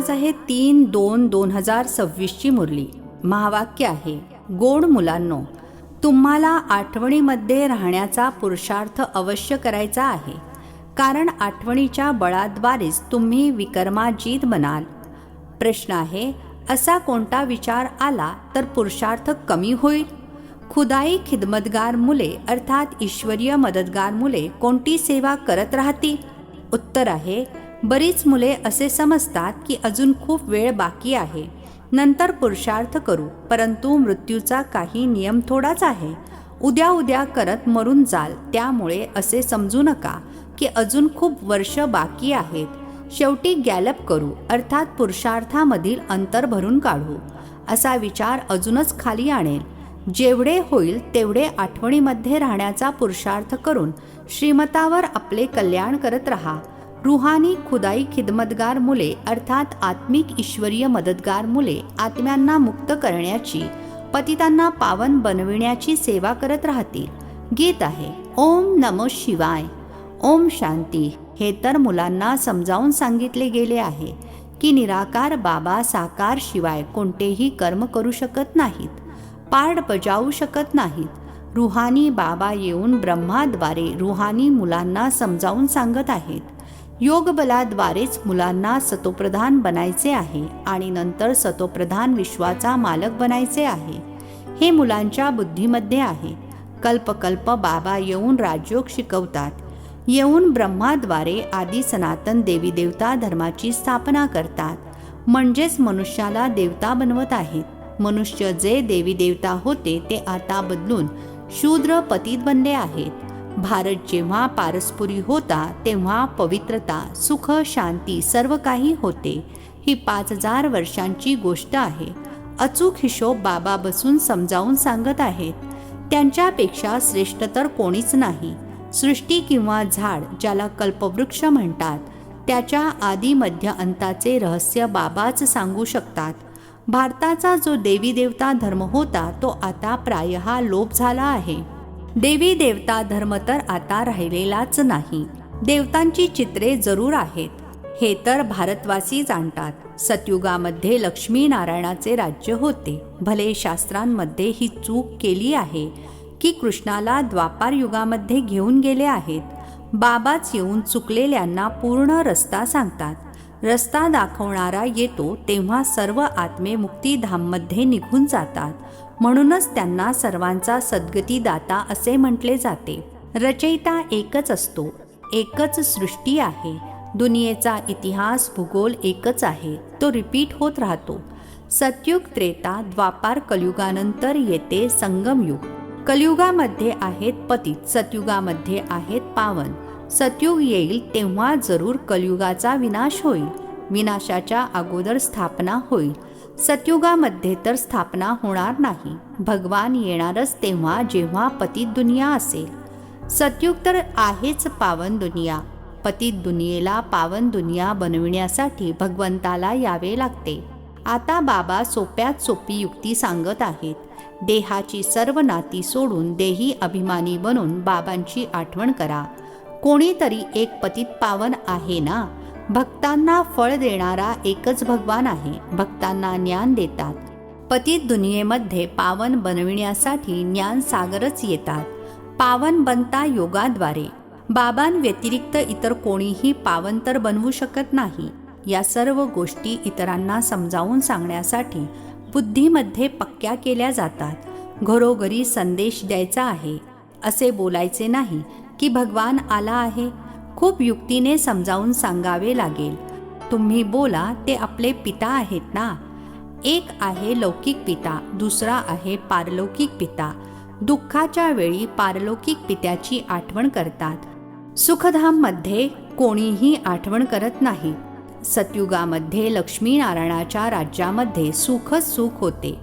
आज आहे तीन दोन दोन हजार सव्वीसची मुरली. महावाक्य आहे गोड मुलांनो तुम्हाला आठवणीमध्ये राहण्याचा पुरुषार्थ अवश्य करायचा आहे. कारण आठवणीच्या बळाद्वारेच तुम्ही विकर्माजीत बनाल. प्रश्न आहे असा कोणता विचार आला तर पुरुषार्थ कमी होईल? खुदाई खिदमतगार मुले अर्थात ईश्वरीय मदतगार मुले कोणती सेवा करत राहतील? उत्तर आहे बरीच मुले असे समजतात की अजून खूप वेळ बाकी आहे. नंतर पुरुषार्थ करू परंतु मृत्यूचा काही नियम थोडाच आहे. उद्या उद्या करत मरून जाल त्यामुळे असे समजू नका की अजून खूप वर्ष बाकी आहेत. शेवटी गॅलप करू अर्थात पुरुषार्थामधील अंतर भरून काढू. असा विचार अजूनच खाली आणेल. जेवढे होईल तेवढे आठवणीमध्ये राहण्याचा पुरुषार्थ करून श्रीमतावर आपले कल्याण करत राहा. रुहानी खुदाई खिदमतगार मुले अर्थात आत्मिक ईश्वरीय मदतगार मुले आत्म्यांना मुक्त करण्याची पतितांना पावन बनविण्याची सेवा करत राहतील. गीत आहे ओम नमो शिवाय. ओम शांती हे तर मुलांना समजावून सांगितले गेले आहे की निराकार बाबा साकार शिवाय कोणतेही कर्म करू शकत नाहीत पाठ बजावू शकत नाहीत. रुहानी बाबा येऊन ब्रह्माद्वारे रुहानी मुलांना समजावून सांगत आहेत योगबलाद्वारेच मुलांना सतोप्रधान बनायचे आहे आणि नंतर सतोप्रधान विश्वाचा मालक बनायचे आहे. हे मुलांच्या बुद्धीमध्ये आहे. कल्पकल्प बाबा येऊन राजयोग शिकवतात. येऊन ब्रह्माद्वारे आदी सनातन देवी देवता धर्माची स्थापना करतात. म्हणजेच मनुष्याला देवता बनवत आहेत. मनुष्य जे देवी देवता होते ते आता बदलून शूद्र पतीत बनले आहेत. भारत जेव्हा पारस्पुरी होता तेव्हा पवित्रता सुख शांती सर्व काही होते. ही पाच हजार वर्षांची गोष्ट आहे. अचूक हिशोब बाबा बसून समजावून सांगत आहेत. त्यांच्यापेक्षा श्रेष्ठ तर कोणीच नाही. सृष्टी किंवा झाड ज्याला कल्पवृक्ष म्हणतात त्याच्या आदी मध्य अंताचे रहस्य बाबाच सांगू शकतात. भारताचा जो देवी देवता धर्म होता तो आता प्रायः लोप झाला आहे. देवी देवता धर्म तर आता राहिलेलाच नाही. देवतांची चित्रे जरूर आहेत. हे तर भारतवासी जाणतात. सतयुगामध्ये लक्ष्मी नारायणाचे राज्य होते. भले शास्त्रांमध्ये ही चूक केली आहे की कृष्णाला द्वापार युगामध्ये घेऊन गेले आहेत. बाबाच येऊन चुकलेल्यांना पूर्ण रस्ता सांगतात. रस्ता दाखवणारा येतो तेव्हा सर्व आत्मे मुक्तीधाममध्ये निघून जातात. म्हणूनच त्यांना सर्वांचा सद्गतीदाता असे म्हटले जाते. रचयिता एकच असतो. एकच सृष्टी आहे. दुनियेचा इतिहास भूगोल एकच आहे. तो रिपीट होत राहतो. सतयुग त्रेता द्वापार कलयुगानंतर येते संगमयुग. कलयुगामध्ये आहेत पतित सतयुगामध्ये आहेत पावन. सतयुग येईल तेव्हा जरूर कलियुगाचा विनाश होईल. विनाशाच्या अगोदर स्थापना होईल. सतयुगामध्ये तर स्थापना होणार नाही. भगवान येणारच तेव्हा जेव्हा पतित दुनिया असेल. सतयुग तर आहेच पावन दुनिया. पतित दुनियेला पावन दुनिया बनविण्यासाठी भगवंताला यावे लागते. आता बाबा सोप्यात सोपी युक्ती सांगत आहेत. देहाची सर्व नाती सोडून देही अभिमानी बनून बाबांची आठवण करा. कोणीतरी एक पतित पावन आहे ना? भक्तांना फळ देणारा एकच भगवान आहे. भक्तांना ज्ञान देतात. पतित दुनियेमध्ये पावन बनविण्यासाठी ज्ञान सागरच येतात. पावन बनता योगाद्वारे. बाबांव्यतिरिक्त इतर कोणीही पावन तर बनवू शकत नाही. या सर्व गोष्टी इतरांना समजावून सांगण्यासाठी बुद्धीमध्ये पक्क्या केल्या जातात. घरोघरी संदेश द्यायचा आहे. असे बोलायचे नाही की भगवान आला आहे. खूप युक्तीने समजावून सांगावे लागेल. तुम्ही बोला ते आपले पिता आहेत ना? एक आहे लौकिक पिता दुसरा आहे पारलौकिक पिता. दुःखाच्या वेळी पारलौकिक पित्याची आठवण करतात. सुखधाममध्ये कोणीही आठवण करत नाही. सतयुगामध्ये लक्ष्मीनारायणाच्या राज्यामध्ये सुखच सुख होते.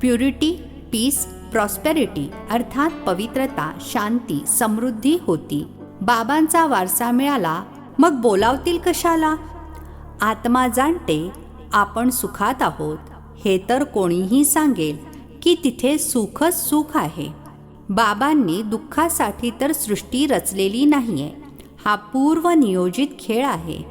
प्युरिटी पीस प्रॉस्पेरिटी अर्थात पवित्रता शांती समृद्धी होती. बाबांचा वारसा मिळाला मग बोलावतील कशाला? आत्मा जाणते आपण सुखात आहोत. हे तर कोणीही सांगेल की तिथे सुखच सुख आहे. बाबांनी दुःखासाठी तर सृष्टी रचलेली नाहीये. हा पूर्व नियोजित खेळ आहे.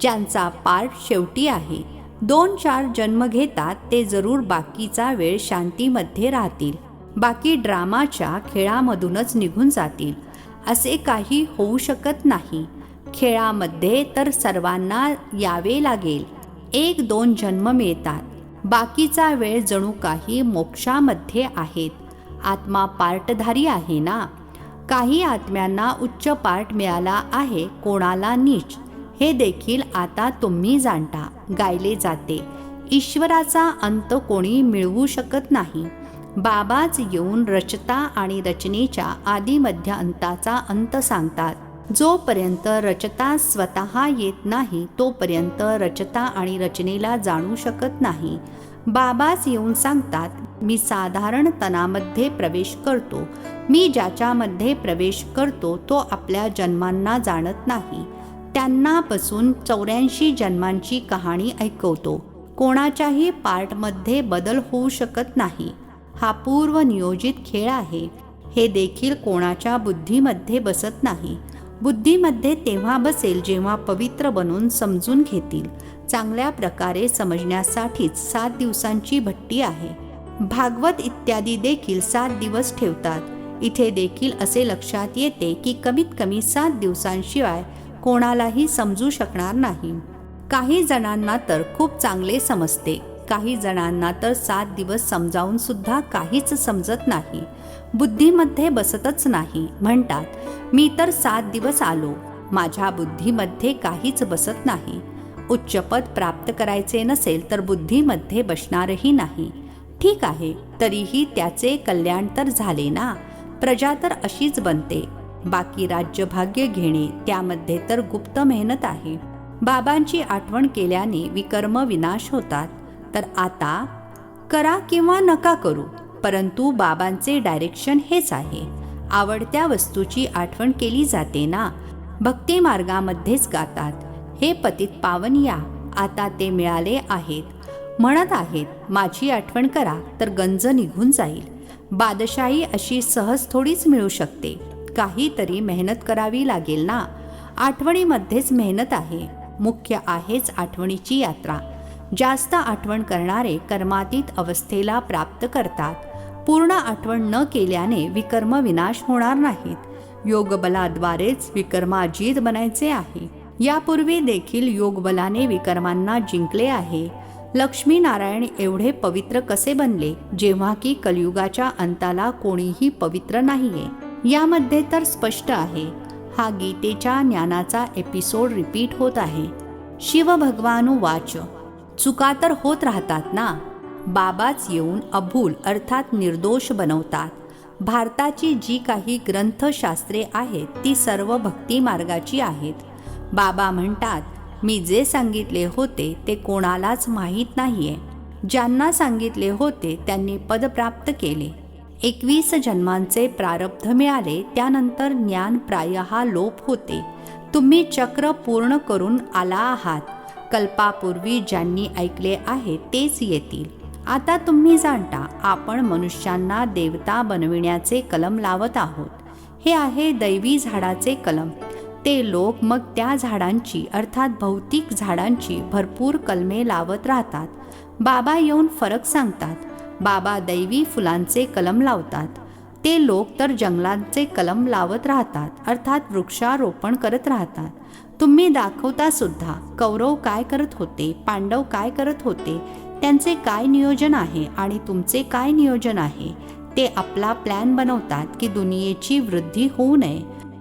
ज्यांचा पार्ट शेवटी आहे. दोन चार जन्म घेतात ते जरूर बाकीचा वेळ शांतीमध्ये राहतील. बाकी ड्रामाच्या खेळामधूनच निघून जातील. असे काही होऊ शकत नाही. खेळामध्ये तर सर्वांना यावे लागेल. एक दोन जन्म मिळतात. बाकीचा वेळ जणू काही मोक्षामध्ये आहेत. आत्मा पार्टधारी आहे ना? काही आत्म्यांना उच्च पार्ट मिळाला आहे कोणाला नीच. हे देखील आता तुम्ही जाणता गायले जाते. ईश्वराचा अंत कोणी मिळवू शकत नाही. बाबाच येऊन रचता आणि रचनेच्या आदिमध्य अंताचा अंत सांगतात. जोपर्यंत रचता स्वतः येत नाही तोपर्यंत रचता आणि रचनेला जाणू शकत नाही. बाबाच येऊन सांगतात मी साधारण तणामध्ये प्रवेश करतो. मी ज्याच्यामध्ये प्रवेश करतो तो आपल्या जन्मांना जाणत नाही. त्यांनापासून चौऱ्याऐंशी जन्मांची कहाणी ऐकवतो. कोणाच्याही पार्टमध्ये बदल होऊ शकत नाही. हा पूर्व नियोजित खेळ आहे. हे देखील कोणाच्या बुद्धीमध्ये बसत नाही. बुद्धीमध्ये तेव्हा बसेल जेव्हा पवित्र बनून समजून घेतील. चांगल्या प्रकारे समजण्यासाठीच सात दिवसांची भट्टी आहे. भागवत इत्यादी देखील सात दिवस ठेवतात. इथे देखील असे लक्षात येते की कमीत कमी सात दिवसांशिवाय कोणालाही समजू शकणार नाही. काही जणांना तर खूप चांगले समजते. काही जणांना तर सात दिवस समजावून सुद्धा काहीच समजत नाही. बुद्धीमध्ये बसतच नाही. म्हणतात मी तर सात दिवस आलो. माझ्या बुद्धीमध्ये काहीच बसत नाही. उच्चपद प्राप्त करायचे नसेल तर बुद्धीमध्ये बसणारही नाही. ठीक आहे तरीही त्याचे कल्याण तर झाले ना? प्रजा तर अशीच बनते. बाकी राज्यभाग्य घेणे त्यामध्ये तर गुप्त मेहनत आहे. बाबांची आठवण केल्याने विकर्म विनाश होतात. तर आता करा किंवा नका करू परंतु बाबांचे डायरेक्शन हेच आहे. आवडत्या वस्तूची आठवण केली जाते ना? भक्ती मार्गामध्येच गातात. हे पतित पावन या आता ते मिळाले आहेत. म्हणत आहेत माझी आठवण करा तर गंज निघून जाईल. बादशाही अशी सहज थोडीच मिळू शकते. काहीतरी मेहनत करावी लागेल ना? आठवणीमध्येच मेहनत आहे. मुख्य आहेच आठवणीची यात्रा. जास्त आठवण करणारे कर्मातीत अवस्थेला प्राप्त करतात. पूर्ण आठवण न केल्याने विकर्म विनाश होणार नाहीत. योगबलाद्वारेच विकर्माजीत बनायचे आहे. यापूर्वी देखील योगबलाने विकर्मांना जिंकले आहे. लक्ष्मीनारायण एवढे पवित्र कसे बनले जेव्हा की कलियुगाच्या अंताला कोणीही पवित्र नाहीये. यामध्ये तर स्पष्ट आहे. हा गीतेच्या ज्ञानाचा एपिसोड रिपीट होत आहे. शिवभगवानु वाच. चुका तर होत राहतात ना? बाबाच येऊन अभूल अर्थात निर्दोष बनवतात. भारताची जी काही ग्रंथशास्त्रे आहेत ती सर्व भक्ती मार्गाची आहेत. बाबा म्हणतात मी जे सांगितले होते ते कोणालाच माहीत नाहीये. ज्यांना सांगितले होते त्यांनी पद प्राप्त केले. एकवीस जन्मांचे प्रारब्ध मिळाले त्यानंतर ज्ञान प्रायः लोप होते. तुम्ही चक्र पूर्ण करून आला आहात. कल्पापूर्वी ज्यांनी ऐकले आहे तेच येतील. आता तुम्ही जाणता आपण मनुष्यांना देवता बनविण्याचे कलम लावत आहोत. हे आहे दैवी झाडाचे कलम. ते लोक मग त्या झाडांची अर्थात भौतिक झाडांची भरपूर कलमे लावत राहतात. बाबा येऊन फरक सांगतात. बाबा दैवी फुलांचे कलम लावतात. ते लोक तर जंगलांचे कलम लावत राहतात अर्थात वृक्षारोपण करत राहतात. तुम्ही दाखवता सुद्धा कौरव काय करत होते पांडव काय करत होते त्यांचे काय नियोजन आहे आणि तुमचे काय नियोजन आहे ते आपला प्लॅन बनवतात की दुनियेची वृद्धी होऊ नये.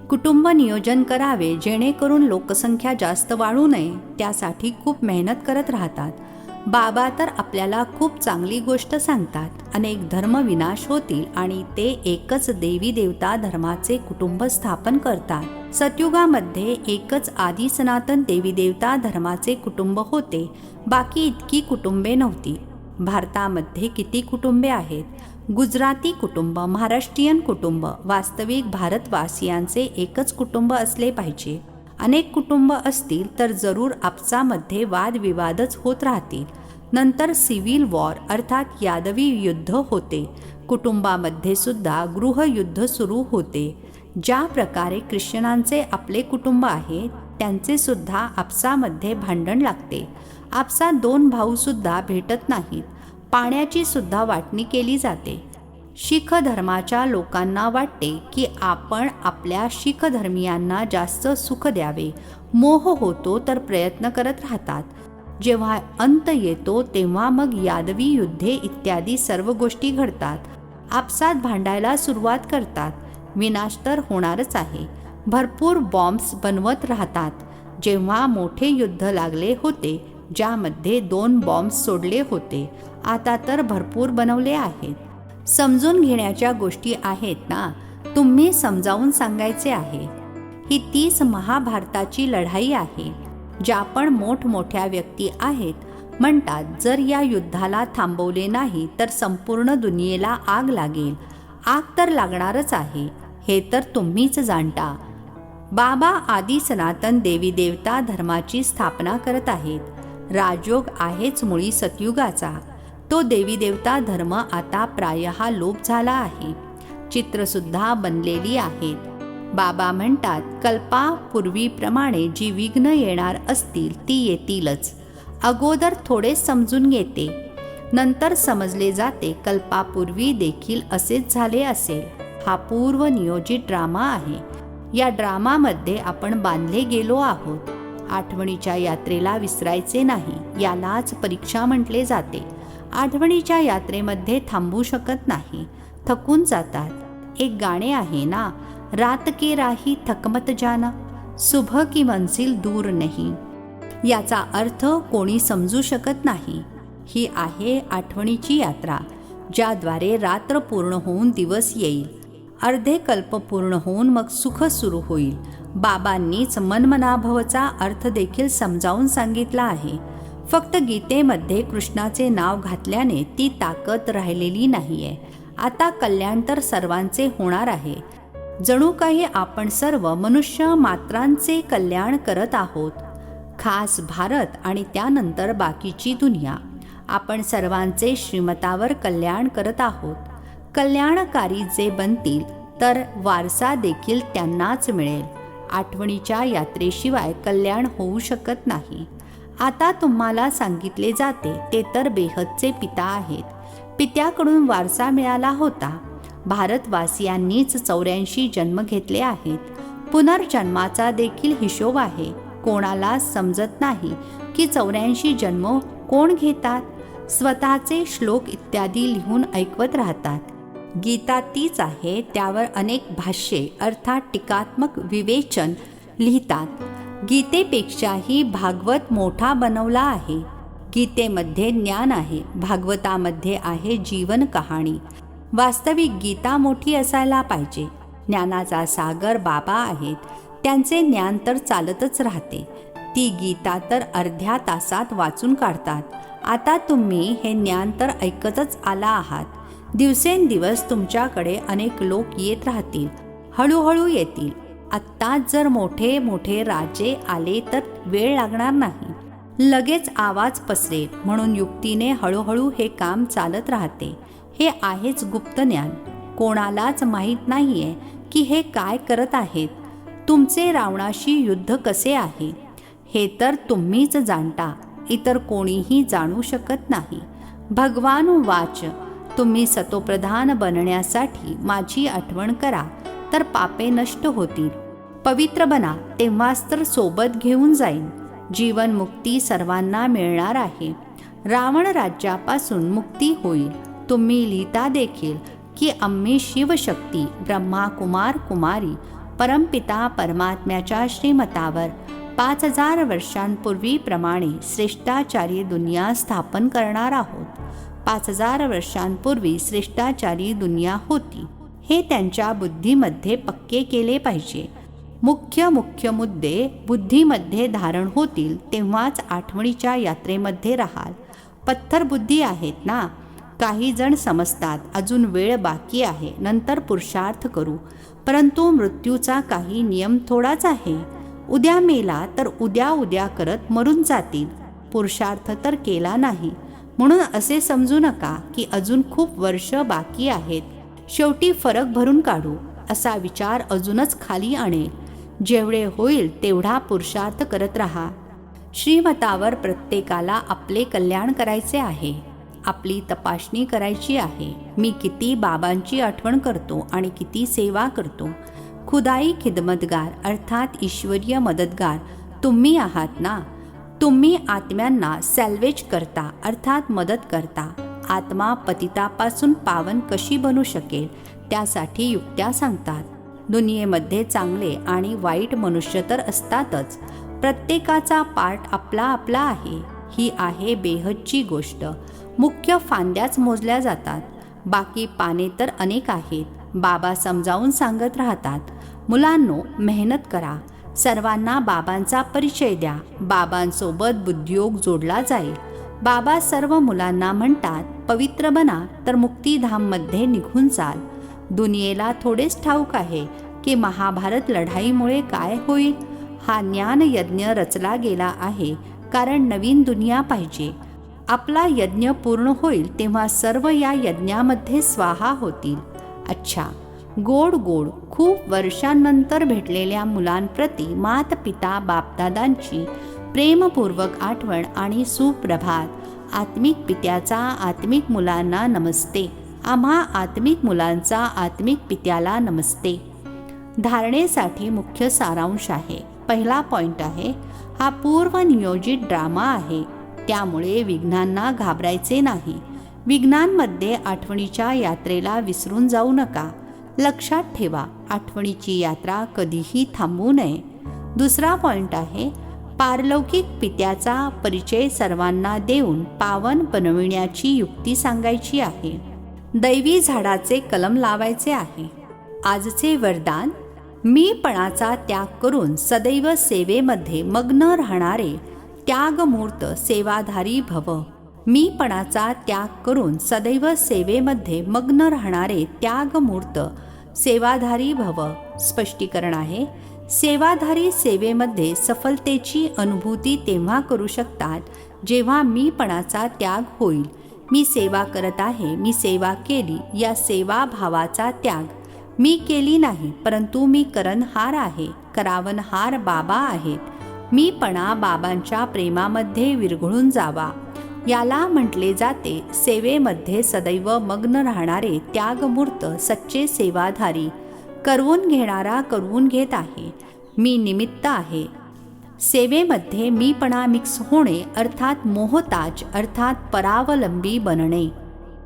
कुटुंब नियोजन करावे जेणेकरून लोकसंख्या जास्त वाढू नये त्यासाठी खूप मेहनत करत राहतात. बाबा तर आपल्याला खूप चांगली गोष्ट सांगतात. अनेक धर्म विनाश होतील आणि ते एकच देवी देवता धर्माचे कुटुंब स्थापन करतात. सतयुगामध्ये एकच आदी सनातन देवी देवता धर्माचे कुटुंब होते. बाकी इतकी कुटुंबे नव्हती. भारतामध्ये किती कुटुंबे आहेत? गुजराती कुटुंब महाराष्ट्रीयन कुटुंब वास्तविक भारतवासियांचे एकच कुटुंब असले पाहिजे. अनेक कुटुंब असतील तर जरूर आपसामध्ये वादविवादच होत राहतील. नंतर सिव्हिल वॉर अर्थात यादवी युद्ध होते. कुटुंबामध्ये सुद्धा गृहयुद्ध सुरू होते. ज्या प्रकारे ख्रिश्चनांचे आपले कुटुंब आहे त्यांचे सुद्धा आपसामध्ये भांडण लागते. आपसा दोन भाऊसुद्धा भेटत नाहीत. पाण्याची सुद्धा वाटणी केली जाते. शीख धर्माच्या लोकांना वाटते की आपण आपल्या शीख धर्मियांना जास्त सुख द्यावे. मोह होतो तर प्रयत्न करत राहतात. जेव्हा अंत येतो तेव्हा मग यादवी युद्धे इत्यादी सर्व गोष्टी घडतात. आपसात भांडायला सुरुवात करतात. विनाश तर होणारच आहे. भरपूर बॉम्ब्स बनवत राहतात. जेव्हा मोठे युद्ध लागले होते ज्यामध्ये दोन बॉम्ब्स सोडले होते आता तर भरपूर बनवले आहेत. समजून घेण्याच्या गोष्टी आहेत ना तुम्ही समजावून सांगायचे आहे. ही तीच महाभारताची लढाई आहे ज्या पण मोठमोठ्या व्यक्ती आहेत म्हणतात जर या युद्धाला थांबवले नाही तर संपूर्ण दुनियेला आग लागेल. आग तर लागणारच आहे हे तर तुम्हीच जाणता. बाबा आदी सनातन देवी देवता धर्माची स्थापना करत आहेत. राजयोग आहेच मुळी सतयुगाचा. तो देवी देवता धर्म आता प्रायः लोप झाला आहे. चित्रसुद्धा बनलेली आहेत. बाबा म्हणतात कल्पापूर्वीप्रमाणे जी विघ्न येणार असतील ती येतीलच. अगोदर थोडे समजून घेते. नंतर समजले जाते कल्पापूर्वी देखील असेच झाले असेल. हा पूर्व नियोजित ड्रामा आहे. या ड्रामामध्ये आपण बांधले गेलो आहोत. आठवणीच्या यात्रेला विसरायचे नाही यालाच परीक्षा म्हटले जाते. आठवणीच्या यात्रेमध्ये थांबू शकत नाही. थकून जातात. एक गाणे आहे ना? रात के राही थकमत जाना. सुबह की मंजिल दूर नाही. याचा अर्थ कोणी समजू शकत नाही. ही आहे आठवणीची यात्रा ज्याद्वारे रात्र पूर्ण होऊन दिवस येईल. अर्धे कल्प पूर्ण होऊन मग सुख सुरू होईल. बाबांनीच मनमनाभवचा अर्थ देखील समजावून सांगितला आहे. फक्त गीतेमध्ये कृष्णाचे नाव घातल्याने ती ताकद राहिलेली नाहीये. आता कल्याण तर सर्वांचे होणार आहे. जणू काही आपण सर्व मनुष्य मात्रांचे कल्याण करत आहोत. खास भारत आणि त्यानंतर बाकीची दुनिया. आपण सर्वांचे श्रीमतावर कल्याण करत आहोत. कल्याणकारी जे बनतील तर वारसा देखील त्यांनाच मिळेल. आठवणीच्या यात्रेशिवाय कल्याण होऊ शकत नाही. आता तुम्हाला सांगितले जाते ते तर बेहदचे पिता आहेत. पित्याकडून वारसा मिळाला होता. भारतवासियांनीच चौऱ्याऐंशी जन्म घेतले आहेत. पुनर्जन्माचा देखील हिशोब आहे. कोणाला समजत नाही की चौऱ्याऐंशी जन्म कोण घेतात. स्वतःचे श्लोक इत्यादी लिहून ऐकवत राहतात. गीता तीच आहे त्यावर अनेक भाष्ये अर्थात टीकात्मक विवेचन लिहितात. गीतेपेक्षाही भागवत मोठा बनवला आहे. गीतेमध्ये ज्ञान आहे. भागवतामध्ये आहे जीवन कहाणी. वास्तविक गीता मोठी असायला पाहिजे. ज्ञानाचा सागर बाबा आहेत. त्यांचे ज्ञान तर चालतच राहते. ती गीता तर अर्ध्या तासात वाचून काढतात. आता तुम्ही हे ज्ञान तर ऐकतच आला आहात. दिवसेंदिवस तुमच्याकडे अनेक लोक येत राहतील. हळूहळू येतील. आत्ताच जर मोठे मोठे राजे आले तर वेळ लागणार नाही. लगेच आवाज पसरेल म्हणून युक्तीने हळूहळू हे काम चालत राहते. हे आहेच गुप्त ज्ञान. कोणालाच माहीत नाहीये की हे काय करत आहेत. तुमचे रावणाशी युद्ध कसे आहे? हे तर तुम्हीच जाणता. इतर कोणीही जाणू शकत नाही. भगवान वाच. तुम्ही सतोप्रधान बनण्यासाठी माझी आठवण करा. तर पापे नष्ट होतील. पवित्र बना तेव्हाच तर सोबत घेऊन जाईन. जीवनमुक्ती सर्वांना मिळणार आहे. रावण राज्यापासून मुक्ती होईल. तुम्ही लिहिता देखील की आम्ही शिवशक्ती ब्रह्मा कुमार कुमारी परमपिता परमात्म्याच्या श्रीमतावर पाच हजार वर्षांपूर्वीप्रमाणे श्रेष्ठाचारी दुनिया स्थापन करणार आहोत. पाच हजार वर्षांपूर्वी श्रेष्ठाचारी दुनिया होती. हे त्यांच्या बुद्धीमध्ये पक्के केले पाहिजे. मुख्य मुख्य मुद्दे बुद्धीमध्ये धारण होतील तेव्हाच आठवणीच्या यात्रेमध्ये राहाल. पत्थर बुद्धी आहेत ना? काही जण समजतात अजून वेळ बाकी आहे नंतर पुरुषार्थ करू. परंतु मृत्यूचा काही नियम थोडाच आहे. उद्या मेला तर उद्या उद्या करत मरून जातील. पुरुषार्थ तर केला नाही. म्हणून असे समजू नका की अजून खूप वर्ष बाकी आहेत. शेवटी फरक भरून काढू. असा विचार अजूनच खाली आणेल. जेवढे होईल तेवढा पुरुषार्थ करत राहा. श्रीमतावर प्रत्येकाला आपले कल्याण करायचे आहे. आपली तपासणी करायची आहे. मी किती बाबांची आठवण करतो आणि किती सेवा करतो. खुदाई खिदमतगार अर्थात ईश्वरीय मदतगार तुम्ही आहात ना? तुम्ही आत्म्यांना सॅल्वेज करता अर्थात मदत करता. आत्मा पतितापासून पावन कशी बनू शकेल? त्यासाठी युक्त्या सांगतात. दुनियेमध्ये चांगले आणि वाईट मनुष्य तर असतातच. प्रत्येकाचा पार्ट आपला आपला आहे. ही आहे बेहदची गोष्ट. मुख्य फांद्याच मोजल्या जातात. बाकी पाने तर अनेक आहेत. बाबा समजावून सांगत राहतात. मुलांनो मेहनत करा. सर्वांना बाबांचा परिचय द्या. बाबांसोबत बुद्धियोग जोडला जाईल. बाबा सर्व मुलांना म्हणतात पवित्र बना तर मुक्तीधाममध्ये निघून चाल. दुनियेला थोडेच ठाऊक आहे की महाभारत लढाईमुळे काय होईल? हा ज्ञान यज्ञ रचला गेला आहे कारण नवीन दुनिया पाहिजे. आपला यज्ञ पूर्ण होईल तेव्हा सर्व या यज्ञामध्ये स्वाहा होतील. अच्छा गोड गोड खूप वर्षांनंतर भेटलेल्या मुलांप्रती मात पिता बापदादांची प्रेमपूर्वक आठवण आणि सुप्रभात. आत्मिक पित्याचा आत्मिक मुलांना नमस्ते. आम्हा आत्मिक मुलांचा आत्मिक पित्याला नमस्ते. धारणेसाठी मुख्य सारांश आहे. पहिला पॉइंट आहे हा पूर्वनियोजित ड्रामा आहे. त्यामुळे विघ्नांना घाबरायचे नाही. विघ्नांमध्ये आठवणीच्या यात्रेला विसरून जाऊ नका. लक्षात ठेवा आठवणीची यात्रा कधीही थांबवू नये. दुसरा पॉइंट आहे पारलौकिक पित्याचा परिचय सर्वांना देऊन पावन बनविण्याची युक्ती सांगायची आहे. दैवी झाडाचे कलम लावायचे आहे. आजचे वरदान मीपणाचा त्याग करून सदैव सेवेमध्ये मग्न राहणारे त्यागमूर्त सेवाधारी भव. मीपणाचा त्याग करून सदैव सेवेमध्ये मग्न राहणारे त्यागमूर्त सेवाधारी भव. स्पष्टीकरण आहे सेवाधारी सेवेमध्ये सफलतेची अनुभूती तेव्हा करू शकतात जेव्हा मीपणाचा त्याग होईल. मी सेवा करत आहे मी सेवा केली या सेवाभावाचा त्याग. मी केली नाही परंतु मी करणहार आहे करावनहार बाबा आहेत. मीपणा बाबांच्या प्रेमामध्ये विरघळून जावा. याला म्हटले जाते सेवेमध्ये सदैव मग्न राहणारे त्यागमूर्त सच्चे सेवाधारी. करवून घेणारा करवून घेत आहे. मी निमित्त आहे. सेवेमध्ये मीपणा मिक्स होणे अर्थात मोहताज अर्थात परावलंबी बनणे.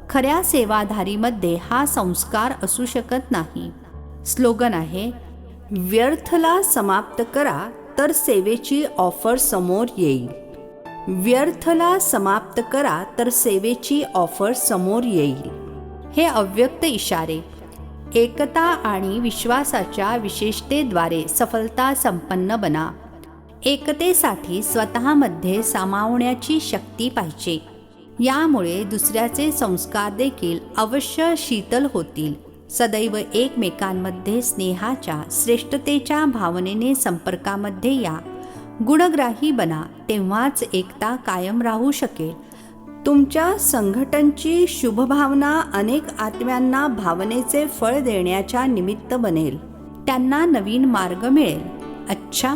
खऱ्या सेवाधारीमध्ये हा संस्कार असू शकत नाही. स्लोगन आहे व्यर्थला समाप्त करा तर सेवेची ऑफर समोर येईल. व्यर्थला समाप्त करा तर सेवेची ऑफर समोर येईल. हे अव्यक्त इशारे एकता आणि विश्वासाच्या विशेषतेद्वारे सफलता संपन्न बना. एकतेसाठी स्वतःमध्ये सामावण्याची शक्ती पाहिजे. यामुळे दुसऱ्याचे संस्कार देखील अवश्य शीतल होतील. सदैव एकमेकांमध्ये स्नेहाच्या श्रेष्ठतेच्या भावनेने संपर्कामध्ये या. गुणग्राही बना तेव्हाच एकता कायम राहू शकेल. तुमच्या संघटनची शुभभावना अनेक आत्म्यांना भावनेचे फळ देण्याच्या निमित्त बनेल. त्यांना नवीन मार्ग मिळेल. अच्छा!